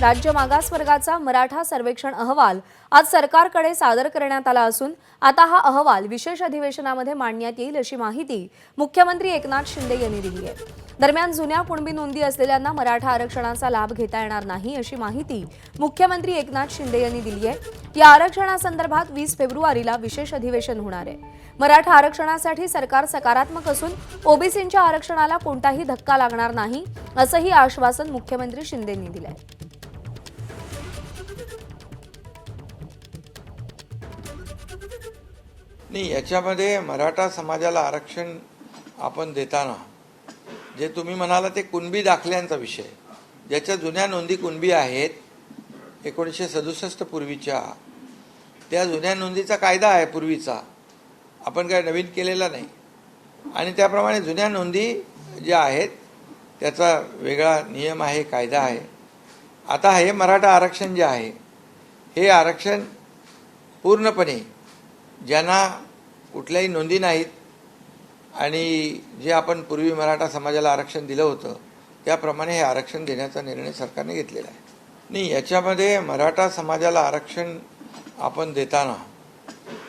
राज्य मागासवर्गाचा मराठा सर्वेक्षण अहवाल आज सरकारकडे सादर करण्यात आला असून आता हा अहवाल विशेष अधिवेशनामध्ये मांडण्यात येईल अशी माहिती मुख्यमंत्री एकनाथ शिंदे यांनी दिली आहे. दरम्यान जुन्या कुणबी नोंदी असलेल्यांना मराठा आरक्षणाचा लाभ घेता येणार नाही अशी माहिती मुख्यमंत्री एकनाथ शिंदे यांनी दिली आहे. या आरक्षणासंदर्भात वीस फेब्रुवारीला विशेष अधिवेशन होणार आहे. मराठा आरक्षणासाठी सरकार सकारात्मक असून ओबीसींच्या आरक्षणाला कोणताही धक्का लागणार नाही असंही आश्वासन मुख्यमंत्री शिंदेंनी दिलं आहे नाही याच्यामध्ये मराठा समाजाला आरक्षण आपण देताना जे तुम्ही म्हणाला ते कुणबी दाखल्यांचा विषय. ज्याच्या जुन्या नोंदी कुणबी आहेत एकोणीसशे सदुसष्ट पूर्वीच्या त्या जुन्या नोंदीचा कायदा आहे पूर्वीचा. आपण काय नवीन केलेला नाही. आणि त्याप्रमाणे जुन्या नोंदी ज्या आहेत त्याचा वेगळा नियम आहे कायदा आहे. आता हे मराठा आरक्षण जे आहे हे आरक्षण पूर्णपणे ज्यांना कुठल्याही नोंदी नाहीत आणि जे आपण पूर्वी मराठा समाजाला आरक्षण दिलं होतं त्याप्रमाणे हे आरक्षण देण्याचा निर्णय सरकारने घेतलेला आहे. नाही याच्यामध्ये मराठा समाजाला आरक्षण आपण देताना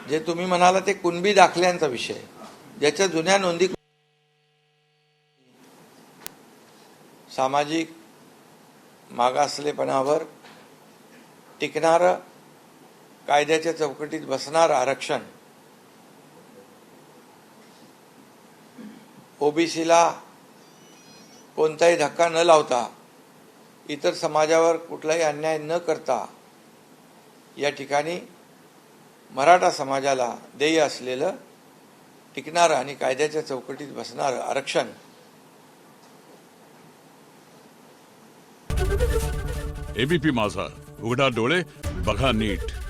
जे तुम्ही म्हणाला ते कुणबी दाखल्यांचा विषय ज्याच्या जुन्या नोंदी सामाजिक मागासलेपणावर टिकणारं कायद्याच्या चौकटीत बसणार आरक्षण. ओबीसीला कोणताही धक्का न लावता इतर समाजावर कुठलाही अन्याय न करता या ठिकाणी मराठा समाजाला देय असलेलं टिकणारं आणि कायद्याच्या चौकटीत बसणारं आरक्षण. एबीपी माझा. उघडा डोळे बघा नीट.